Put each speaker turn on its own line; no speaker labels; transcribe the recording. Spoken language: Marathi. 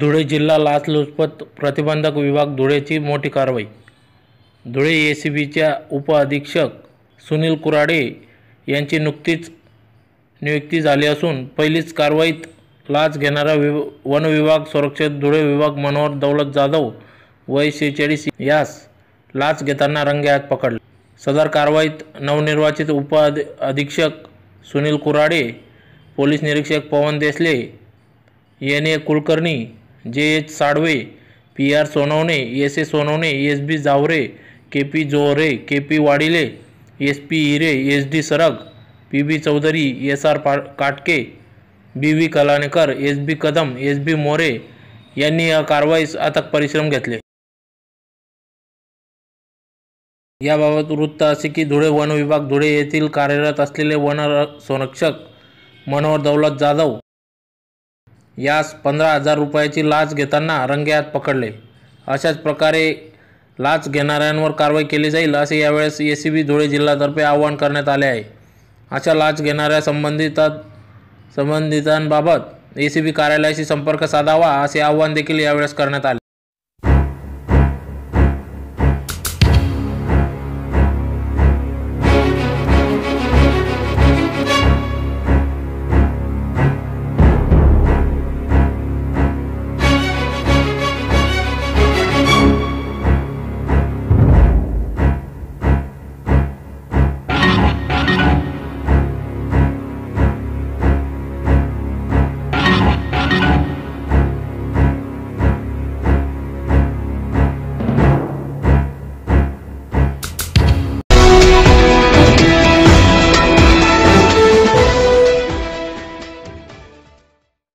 धुळे जिल्हा लाचलुचपत प्रतिबंधक विभाग धुळेची मोठी कारवाई. धुळे ए सी बीच्या उपअधीक्षक सुनील कुराडे यांची नुकतीच नियुक्ती झाली असून पहिलीच कारवाईत लाच घेणारा विव वन विभाग संरक्षक धुळे विभाग मनोहर दौलत जाधव वय शेहेचाळीस यास लाच घेताना रंगेहात पकडले. सदर कारवाईत नवनिर्वाचित उप अधीक्षक सुनील कुराडे पोलीस निरीक्षक Pawan Desale N A Kulkarni J H Salve P R Sonawane S A Sonawane S B Jaware K P Johare K P Wadile S P Hire S D Sarag P B Chaudhari S R पा Katke B V Kalanekar S B Kadam S B More यांनी या कारवाईस अथक परिश्रम घेतले. याबाबत वृत्त असे की धुळे वन विभाग धुळे येथील कार्यरत असलेले वन संरक्षक मनोहर दौलत जाधव यास पंधरा हजार रुपयाची लाच घेताना रंगेहात पकडले. अशाच प्रकारे लाच घेणाऱ्यांवर कारवाई केली जाईल असे यावेळेस ए सी बी धुळे जिल्ह्यातर्फे आवाहन करण्यात आले आहे. अशा लाच घेणाऱ्या संबंधितात संबंधितांबाबत ए सी बी कार्यालयाशी संपर्क साधावा असे आवाहन देखील यावेळेस करण्यात आले.